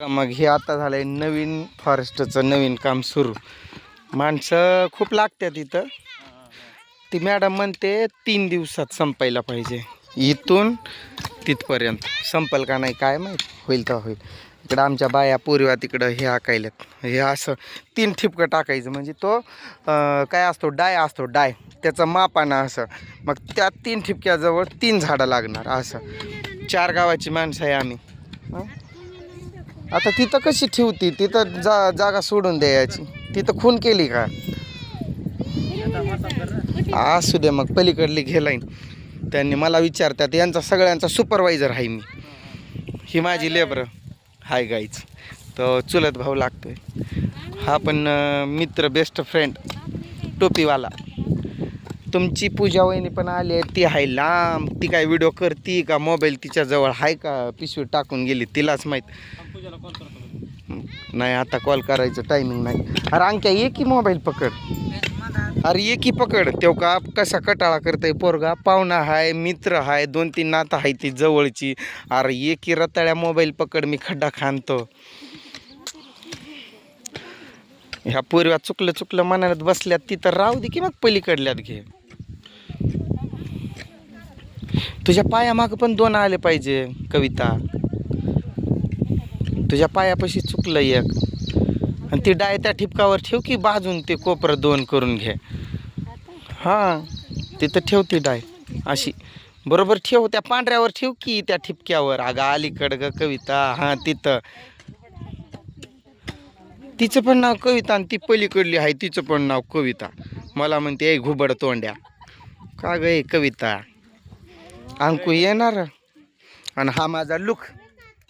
मग हे आता झालंय नवीन फॉरेस्टचं नवीन काम सुरू. माणसं खूप लागतात इथं. ती मॅडम म्हणते तीन दिवसात संपायला पाहिजे. इथून तिथपर्यंत. संपल का नाही काय माहीत. होईल तर होईल. इकडं आमच्या बाया पूर्वा तिकडं हे हाकायल्यात. हे असं तीन ठिपकं टाकायचं. म्हणजे तो काय असतो डाय असतो डाय. त्याचं मापानं असं. मग त्या तीन ठिपक्याजवळ तीन झाडं लागणार असं. चार गावाची माणसं आहे आम्ही. आता तिथं कशी ठेवती? तिथं जा जागा सोडून द्यायची. तिथं खून केली का? असू दे मग पलीकडली घेलाईन त्यांनी मला विचारतात यांचा सगळ्यांचा सुपरवायझर आहे मी. ही माझी लेबर. हाय गाईच तो चुलत भाऊ लागतोय. हा पण मित्र बेस्ट फ्रेंड टोपीवाला. तुमची पूजा वहिनी पण आली आहे. ती आहे लांब. ती काय व्हिडिओ करती का? मोबाईल तिच्याजवळ आहे का? पिशवी टाकून गेली. तिलाच माहीत. नाही आता कॉल करायचं टायमिंग नाही. अरे अंक्या ये की मोबाईल पकड. अरे ये की पकड. तेव का कसा कटाळा करतोय पोरगा. पाहुणा हाय मित्र हाय दोन तीन नातं आहे ती जवळची. अरे ये की रताळ्या मोबाईल पकड मी खड्डा खाणतो ह्या पूर्व्या चुकलं चुकलं मनात बसल्यात ती तर राहू दे की मग पलीकडल्यात घे. तुझ्या पायामागं पण दोन आले पाहिजे कविता. तुझ्या पायापाशी चुकलं एक. आणि ती डाय त्या ठिपकावर ठेव की बाजून ते कोपरं दोन करून घे. हां तिथं ठेव ती डाय. अशी. बरोबर ठेव त्या पांढऱ्यावर ठेव की त्या ठिपक्यावर. अगं अलीकडं ग कविता. हां तिथं. तिचं पण नाव कविता आणि ती पलीकडली आहे तिचं पण नाव कविता. मला म्हणते ए घुबड तोंड्या. का ग कविता? अंकू येणार? आणि हा माझा लुक.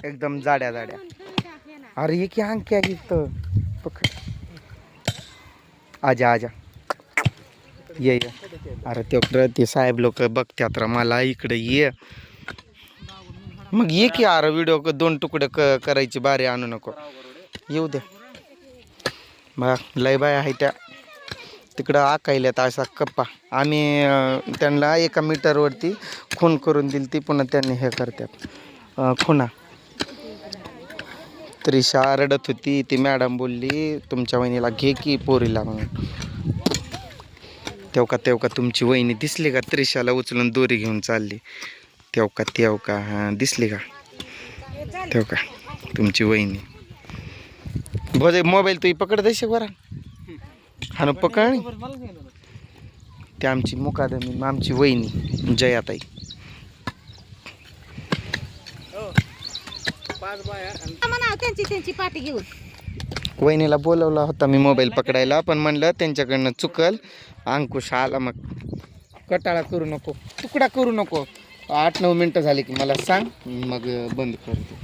एकदम जाड्या जाड्या अरे ये की अंक्या इथं? पकड आजा आजा. ये ये. अरे तेकडं ते साहेब लोक बघत्यात र मला इकडे ये. मग ये की अरे व्हिडिओ दोन तुकडे क करायची बारी आणू नको. येऊ दे. मग लय बाय आहे त्या. तिकडं आकायल्यात असा कप्पा. आम्ही त्यांना एका मीटरवरती खून करून दिली ती पुन्हा त्यांनी हे करतात खुना खुणा. त्रिशा रडत होती. ती मॅडम बोलली तुमच्या वहिनीला घे की पोरीला म्हणून तेवका तेवका तुमची वहिनी दिसली का त्रिशाला उचलून दोरी घेऊन चालली? तेवका तेवका हां दिसली का? तेवका तुमची वहिनी. भोजे मोबाईल तुम्ही पकड देशे बरा हा ना पकड. ते आमची मुकादमी आमची वहिनी जयाताई. म्हणा त्यांची त्यांची पाठी घेऊन. वहिनीला बोलवला होता मी मोबाईल पकडायला पण म्हणलं त्यांच्याकडनं चुकल. अंकुश आला मग. कटाळा करू नको तुकडा करू नको. आठ नऊ मिनटं झाली की मला सांग मग बंद करतो.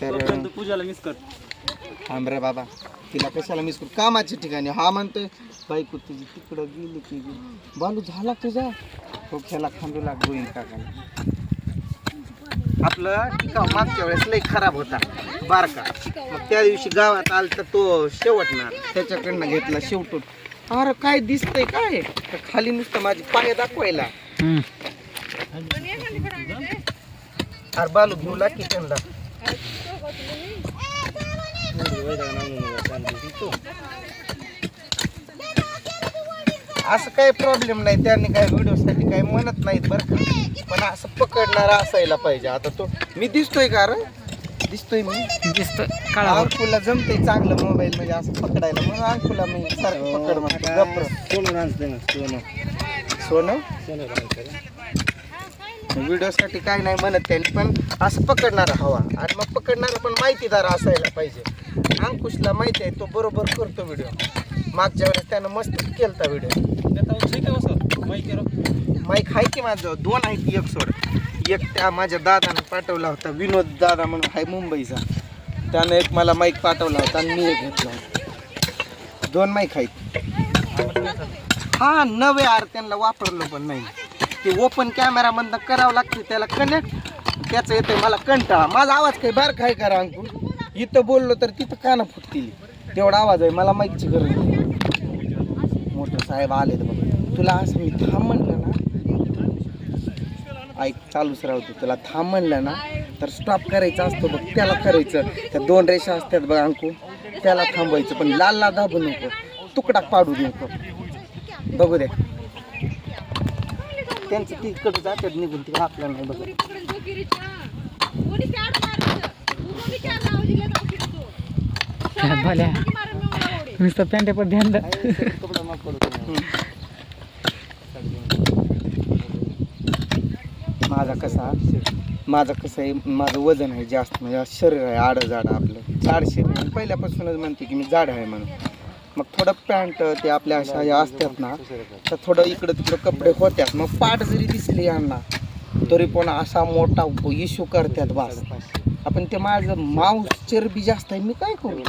तर पूजाला मिस कर. थांब रे बाबा तिला कशाला मिस करू? कामाच्या ठिकाणी हा म्हणतोय बायको तुझी तिकडं गेली की गेली. बालू झाला तुझा? तो खेळा खांदू लाग गोईन काकाला. आपलं टिकाव मागच्या वेळेस लई खराब होता बारका. मग त्या दिवशी गावात आला तर तो शेवटणार त्याच्याकडनं घेतला शेवटून. अरे काय दिसतंय काय? तर खाली नुसतं माझी पाय दाखवायला. अरे बालू घेऊ लाग की त्यांना. असं काही प्रॉब्लेम नाही त्यांनी काय व्हिडिओसाठी काही म्हणत नाहीत बरं का. पण असं पकडणारा असायला पाहिजे. आता तो मी दिसतोय का रे? दिसतोय मी. दिसतं अंकुला जमतंय चांगलं मोबाईल म्हणजे असं पकडायला. म्हणून अंकुला मी सारखं पकड म्हणतो गप्र सोनं आणते ना सोनं. सोनं? सोनं व्हिडिओसाठी काय नाही म्हणत त्यांनी पण असं पकडणारा हवा. आणि मग पकडणारा पण माहितीदार असायला पाहिजे. अंकुशला माहिती आहे तो बरोबर करतो व्हिडिओ मागच्या वेळेस त्यानं मस्त केलता व्हिडिओ माईक आहे की माझं? दोन आहेत एक सोड. एक त्या माझ्या दादानं पाठवला होता विनोद दादा म्हणून. आहे मुंबईचा. त्यानं एक मला माईक पाठवला होता आणि मी एक घेतला होता. दोन माईक आहेत. हा नवे आर त्यांना वापरलो पण नाही. ते ओपन कॅमेरा मधनं करावं लागते त्याला कनेक्ट त्याचं येतंय मला कंटाळा. माझा आवाज काही बार काय करा अंकू इथं बोललो तर तिथं कानं फुटतील. तेवढा आवाज आहे मला माईकची गरज मोठं साहेब आले बघ. तुला असं मी थांब म्हणलं. ऐक चालूच राहतो तुला थांब म्हणलं ना तर स्टॉप करायचा असतो बघ त्याला करायचं. त्या दोन रेषा असतात बघ अंकू. त्याला थांबवायचं पण लाल लाल दाबू नको. तुकडा पाडू नको बघू दे. त्यांचं तिकडे जातात निघून ते आपल्याला नाही बघत. भल्या. नुसतं पॅन्टेपर ध्यान द्या कपडा माफ करतो माझा कसा माझं कसं आहे माझं वजन आहे जास्त म्हणजे शरीर आहे आडं जाड आपलं. जाड शरीर आहे. पहिल्यापासूनच म्हणते की मी जाड आहे म्हणून. मग थोडं पॅन्ट ते आपल्या अशा या असतात ना तर थोडं इकडं तिकडं कपडे होत्यात. मग पाठ जरी दिसली यांना तरी पण असा मोठा इशू करतात बास. आपण ते माझं मांस चरबी जास्त आहे मी काय करू?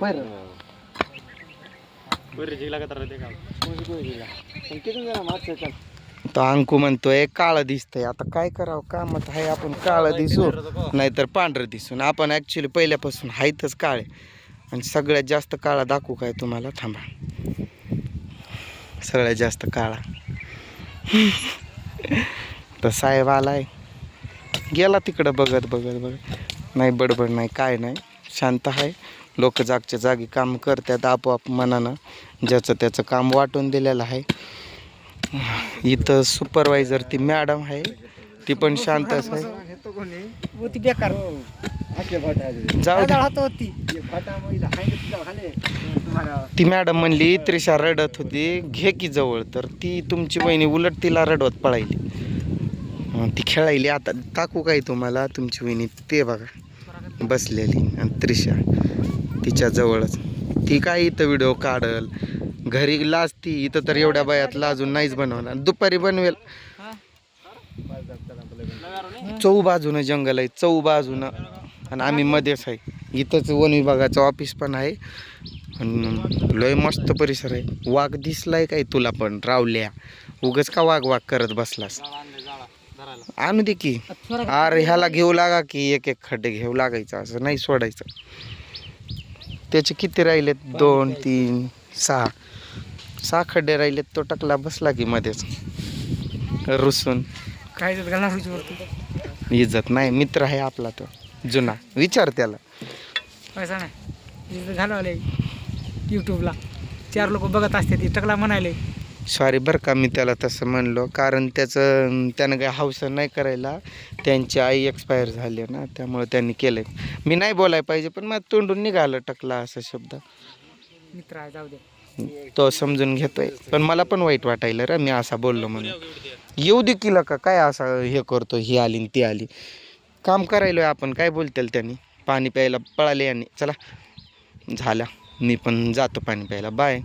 बरं. पण किती जण मागच्या तो अंकू म्हणतोय काळं दिसतंय. आता काय करावं? कामात आहे आपण काळं दिसू. नाहीतर पांढरं दिसून. आपण ॲक्च्युली पहिल्यापासून आहेतच काळे. आणि सगळ्यात जास्त काळा दाखवू काय तुम्हाला? थांबा. सगळ्यात जास्त काळा. तर साहेब आलाय. गेला तिकडं बघत बघत बघत. नाही बडबड नाही काय नाही. शांत आहे. लोक जागच्या जागी काम करतात आपोआप मनानं ज्याचं त्याचं काम वाटून दिलेलं आहे. इथं सुपरवायझर ती मॅडम आहे. ती पण शांतच आहे. होती बेकार. जाऊ दे. होत. होती ती मॅडम म्हणली त्रिशा रडत होती. घे की जवळ. तर ती तुमची वहिनी उलट तिला रडवत पळायली. अं, ती खेळायली. आता टाकू काय तुम्हाला? तुमची वहिनी ते बघा. बसलेली. आणि त्रिशा तिच्या जवळच. ती काय इथं व्हिडिओ काढल? घरी लाजती इथं तर एवढ्या बायात लाजून नाहीच बनवणार. दुपारी बनवेल. चौ बाजूनं जंगल आहे चौ बाजूनं. आणि आम्ही मध्येच आहे. इथंच वन विभागाचं ऑफिस पण आहे. आणि लय मस्त परिसर आहे. वाघ दिसलाय काय तुला पण रावल्या? उगच का वाघ वाघ करत बसलास? आणू दे की. अरे ह्याला घेऊ लागा की एक एक खड्डे घेऊ लागायचं असं नाही सोडायचं. त्याचे किती राहिलेत? दोन तीन सहा सहा खड्डे राहिलेत तो टाकला बसला की मध्येच. रुसून. काय इज्जत नाही मित्र आहे आपला तो जुना. विचार त्याला. पैसा नाही. इथं घालवले यूट्यूबला चार लोक बघत असते ती टकला म्हणाले सॉरी बरं का मी त्याला तसं म्हणलो. कारण त्याचं त्यानं काही हौस नाही करायला. त्यांची आई एक्सपायर झाली ना त्यामुळे त्यांनी केलं मी नाही बोलायला पाहिजे पण मग तोंडून निघालं टकला असा शब्द. मित्र आहे जाऊ दे. तो समजून घेतोय. पण मला पण वाईट वाटायला रे मी असा बोललो म्हणून. येऊ दे किला का? काय असा हे करतो ही आली न ती आली. काम करायलोय आपण काय बोलतील त्यांनी? पाणी प्यायला पळाले यांनी. चला झाला. मी पण जातो पाणी प्यायला. बाय.